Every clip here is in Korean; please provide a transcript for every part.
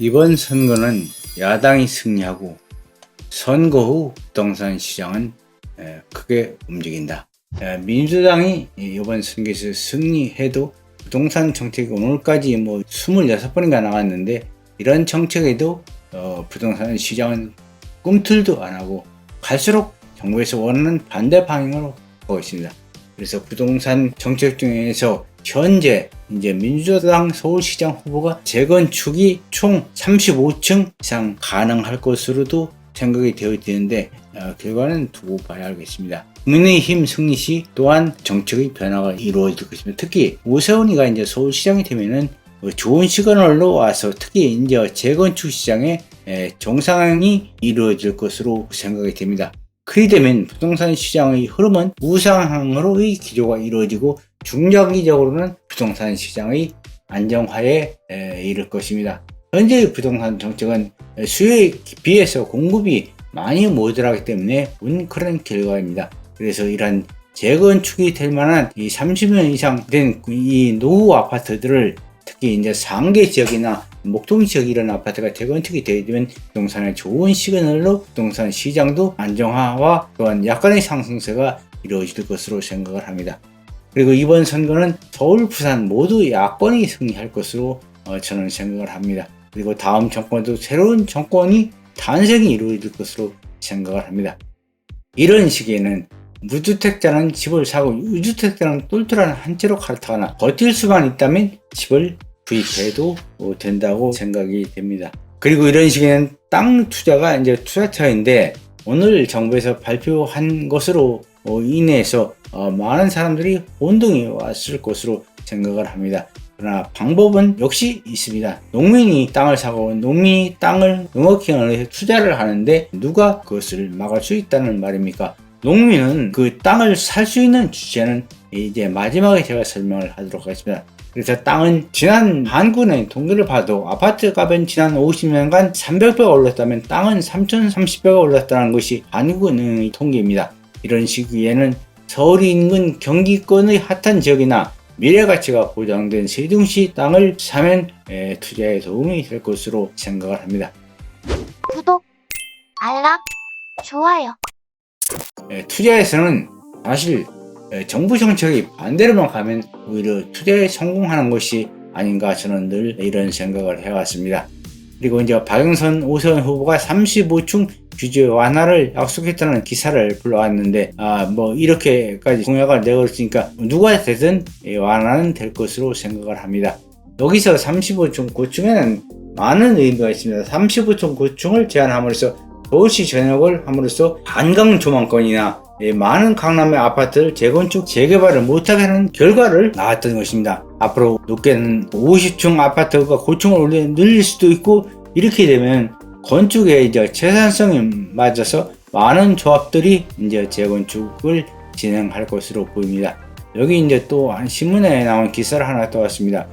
이번 선거는 야당이 승리하고 선거 후 부동산 시장은 에, 크게 움직인다. 에, 민주당이 이번 선거에서 승리해도 부동산 정책이 오늘까지 뭐 26번인가 나왔는데 이런 정책에도 어, 부동산 시장은 꿈틀도 안 하고 갈수록 정부에서 원하는 반대 방향으로 가고 있습니다. 그래서 부동산 정책 중에서 현재 이제 민주당 서울시장 후보가 재건축이 총 35층 이상 가능할 것으로도 생각이 되어 있는데 어, 결과는 두고 봐야 알겠습니다. 국민의힘 승리 시 또한 정책의 변화가 이루어질 것입니다. 특히 오세훈이가 이제 서울시장이 되면은 어, 좋은 시그널로 와서 특히 이제 재건축 시장에 에, 정상이 이루어질 것으로 생각이 됩니다. 그리 되면 부동산 시장의 흐름은 우상향으로의 기조가 이루어지고 중장기적으로는 부동산 시장의 안정화에 에, 이를 것입니다. 현재의 부동산 정책은 수요에 비해서 공급이 많이 모자라기 때문에 온 그런 결과입니다. 그래서 이러한 재건축이 될 만한 이 30년 이상 된 이 노후 아파트들을 특히 이제 상계 지역이나 목동 지역 이런 아파트가 재건축이 되면 부동산의 좋은 시그널로 부동산 시장도 안정화와 또한 약간의 상승세가 이루어질 것으로 생각을 합니다. 그리고 이번 선거는 서울, 부산 모두 야권이 승리할 것으로 어, 저는 생각을 합니다. 그리고 다음 정권도 새로운 정권이 탄생이 이루어질 것으로 생각을 합니다. 이런 시기에는 무주택자는 집을 사고 유주택자는 똘똘한 한 채로 갈아타거나 버틸 수만 있다면 집을 구입해도 된다고 생각이 됩니다. 그리고 이런 시기에는 땅 투자가 이제 투자처인데 오늘 정부에서 발표한 것으로 인해서 어, 많은 사람들이 혼동이 왔을 것으로 생각을 합니다. 그러나 방법은 역시 있습니다. 농민이 땅을 사고 농민이 땅을 농업기관에 투자를 하는데 누가 그것을 막을 수 있다는 말입니까? 농민은 그 땅을 살 수 있는 주체는 이제 마지막에 제가 설명을 하도록 하겠습니다. 그래서 땅은 지난 한국은행 통계를 봐도 아파트 값은 지난 50년간 300배가 올랐다면 땅은 3,030배가 올랐다는 것이 한국은행의 통계입니다. 이런 시기에는 서울 인근 경기권의 핫한 지역이나 미래 가치가 보장된 세종시 땅을 사면 에, 투자에 도움이 될 것으로 생각을 합니다. 구독, 알람, 좋아요. 에, 투자에서는 사실 에, 정부 정책이 반대로만 가면 오히려 투자에 성공하는 것이 아닌가 저는 늘 이런 생각을 해왔습니다. 그리고 이제 박영선 오세훈 후보가 35층 규제 완화를 약속했다는 기사를 불러왔는데 아 뭐 이렇게까지 공약을 내걸으니까 누가 되든 완화는 될 것으로 생각을 합니다. 여기서 35층 고층에는 많은 의미가 있습니다. 35층 고층을 제한함으로써 서울시 전역을 함으로써 한강 조망권이나 많은 강남의 아파트를 재건축 재개발을 못하게 하는 결과를 낳았던 것입니다. 앞으로 높게는 50층 아파트가 고층을 늘릴 수도 있고 이렇게 되면 건축의 이제 재산성에 맞아서 많은 조합들이 이제 재건축을 진행할 것으로 보입니다. 여기 이제 또 한 신문에 나온 기사를 하나 떠왔습니다.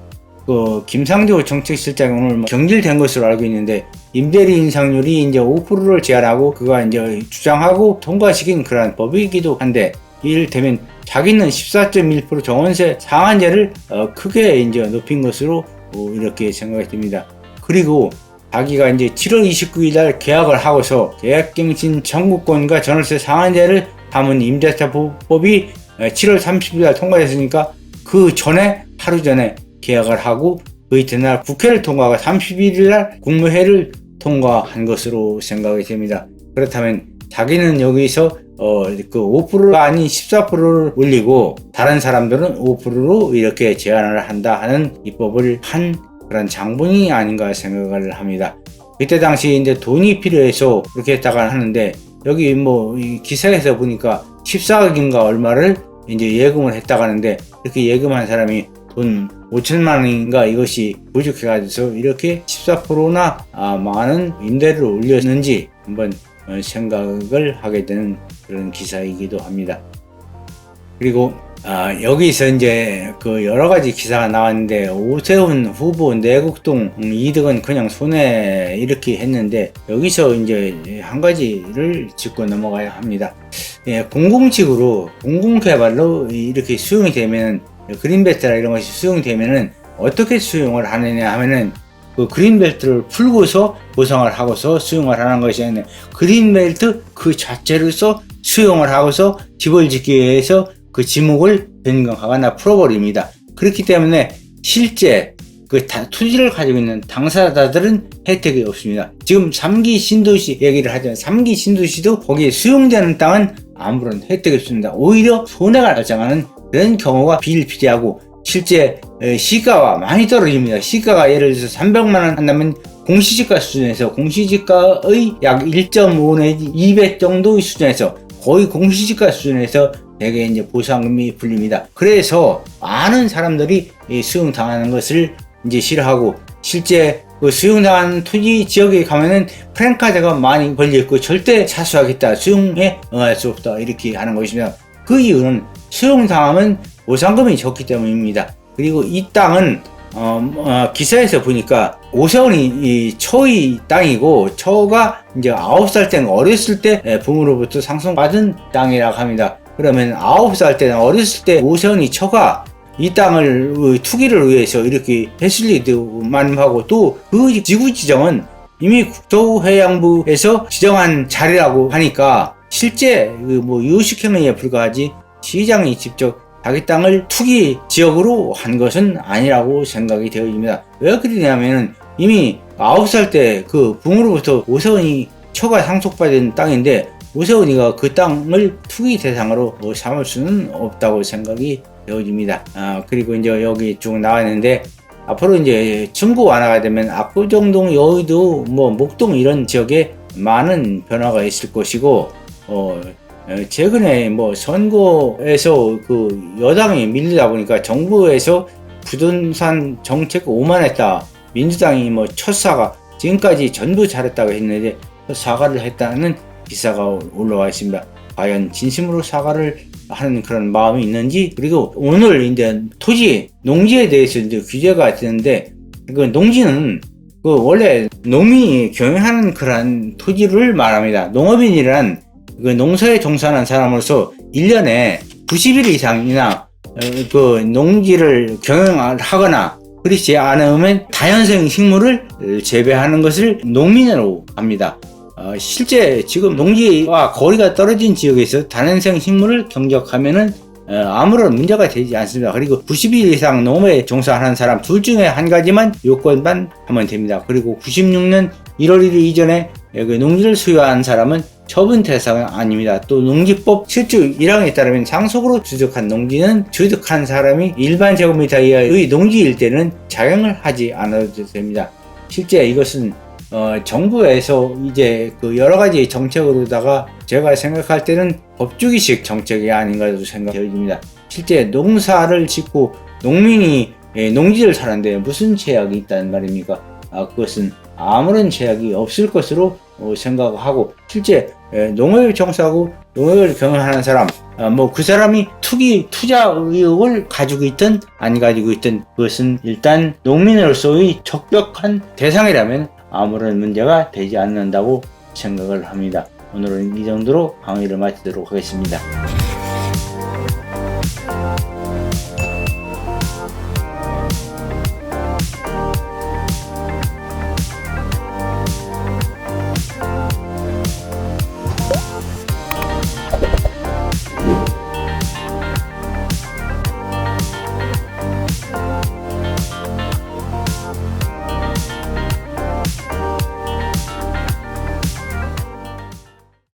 그 김상조 정책실장이 오늘 뭐 경질된 것으로 알고 있는데 임대리 인상률이 이제 5%를 제한하고 그가 이제 주장하고 통과시킨 그러한 법이기도 한데 이를테면 자기는 14.1% 정원세 상한제를 어 크게 이제 높인 것으로 어 이렇게 생각이 됩니다. 그리고 자기가 이제 7월 29일 날 계약을 하고서 계약갱신 청구권과 전월세 상한제를 담은 임대차 보호법이 7월 30일 날 통과됐으니까 그 전에 하루 전에 계약을 하고 그 이튿날 국회를 통과하고 31일 날 국무회를 통과한 것으로 생각이 됩니다. 그렇다면 자기는 여기서 어, 그 5%가 아닌 14%를 올리고 다른 사람들은 5%로 이렇게 제한을 한다 하는 입법을 한 그런 장본이 아닌가 생각을 합니다. 그때 당시 이제 돈이 필요해서 그렇게 했다가 하는데 여기 뭐 기사에서 보니까 14억인가 얼마를 이제 예금을 했다가 하는데 이렇게 예금한 사람이 돈 5천만 원인가 이것이 부족해가지고 이렇게 14%나 아, 많은 임대를 올렸는지 한번 어, 생각을 하게 되는 그런 기사이기도 합니다. 그리고 아, 여기서 이제 그 여러 가지 기사가 나왔는데 오세훈 후보 내곡동 이득은 그냥 손에 이렇게 했는데 여기서 이제 한 가지를 짚고 넘어가야 합니다. 예, 공공직으로 공공개발로 이렇게 수용이 되면 그린베트라 이런 것이 수용되면은 어떻게 수용을 하느냐 하면은 그 그린벨트를 풀고서 보상을 하고서 수용을 하는 것이 아니라 그린벨트 그 자체로서 수용을 하고서 집을 짓기 위해서 그 지목을 변경하거나 풀어버립니다. 그렇기 때문에 실제 그 다- 토지를 가지고 있는 당사자들은 혜택이 없습니다. 지금 3기 신도시 얘기를 하잖아요. 3기 신도시도 거기에 수용되는 땅은 아무런 혜택이 없습니다. 오히려 손해가 발생하는 그런 경우가 비일비재하고 실제 에, 시가가 많이 떨어집니다. 시가가 예를 들어서 300만 원 한다면 공시지가 수준에서 공시지가의 약 1.5 내지 2배 정도의 수준에서 거의 공시지가 수준에서 대개 이제 보상금이 불립니다. 그래서 많은 사람들이 이 수용당하는 것을 이제 싫어하고 실제 그 수용당한 토지 지역에 가면은 프랭카드가 많이 걸려 있고 절대 사수하겠다 수용에 응할 수 없다 이렇게 하는 것이며 그 이유는 수용당하면 보상금이 적기 때문입니다. 그리고 이 땅은 어, 어, 기사에서 보니까 오세훈이 이 처의 땅이고 처가 이제 아홉 살 때 어렸을 때 예, 부모로부터 상속받은 땅이라고 합니다. 그러면 아홉 살 때는 어렸을 때 오세훈이 처가 이 땅을 어, 투기를 위해서 이렇게 했을 리도 만하고 또 그 지구 지정은 이미 국토해양부에서 지정한 자리라고 하니까 실제 그뭐 유식행위에 불과하지 시장이 직접 자기 땅을 투기 지역으로 한 것은 아니라고 생각이 되어집니다. 왜 그러냐면은 이미 9살 때그 부모로부터 오세훈이 처가 상속받은 땅인데 오세훈이가 그 땅을 투기 대상으로 뭐 삼을 수는 없다고 생각이 되어집니다. 아, 그리고 이제 여기 쭉 나와 있는데 앞으로 이제 청구 완화가 되면 압구정동, 여의도, 뭐 목동 이런 지역에 많은 변화가 있을 것이고 어, 어, 최근에 뭐 선거에서 그 여당이 밀리다 보니까 정부에서 부동산 정책 오만했다. 민주당이 뭐 첫 사과 지금까지 전부 잘했다고 했는데 첫 사과를 했다는 기사가 올라와 있습니다. 과연 진심으로 사과를 하는 그런 마음이 있는지 그리고 오늘 이제 토지 농지에 대해서 이제 규제가 되는데 그 농지는 그 원래 농민이 경영하는 그런 토지를 말합니다. 농업인이란 그 농사에 종사하는 사람으로서 1년에 90일 이상이나 어, 그 농지를 경영하거나 그렇지 않으면 다연성 식물을 재배하는 것을 농민으로 합니다. 어, 실제 지금 농지와 거리가 떨어진 지역에서 다연성 식물을 경작하면은 어, 아무런 문제가 되지 않습니다. 그리고 90일 이상 농업에 종사하는 사람 둘 중에 한 가지만 요건만 하면 됩니다. 그리고 96년 1월 1일 이전에 그 농지를 소유한 사람은 처분 대상은 아닙니다. 또 농지법 7조 1항에 따르면 상속으로 취득한 농지는 취득한 사람이 일반 제곱미터 이하의 농지일 때는 자격을 하지 않아도 됩니다. 실제 이것은 어, 정부에서 이제 그 여러 가지 정책으로다가 제가 생각할 때는 법주기식 정책이 아닌가도 생각됩니다. 실제 농사를 짓고 농민이 예, 농지를 사는데 무슨 제약이 있다는 말입니까? 아, 그것은 아무런 제약이 없을 것으로 어, 생각하고 실제 예, 농업을 종사하고 농업을 경영하는 사람 뭐그 사람이 투기 투자 의욕을 가지고 있든 안 가지고 있든 그것은 일단 농민으로서의 적격한 대상이라면 아무런 문제가 되지 않는다고 생각을 합니다. 오늘은 이 정도로 강의를 마치도록 하겠습니다.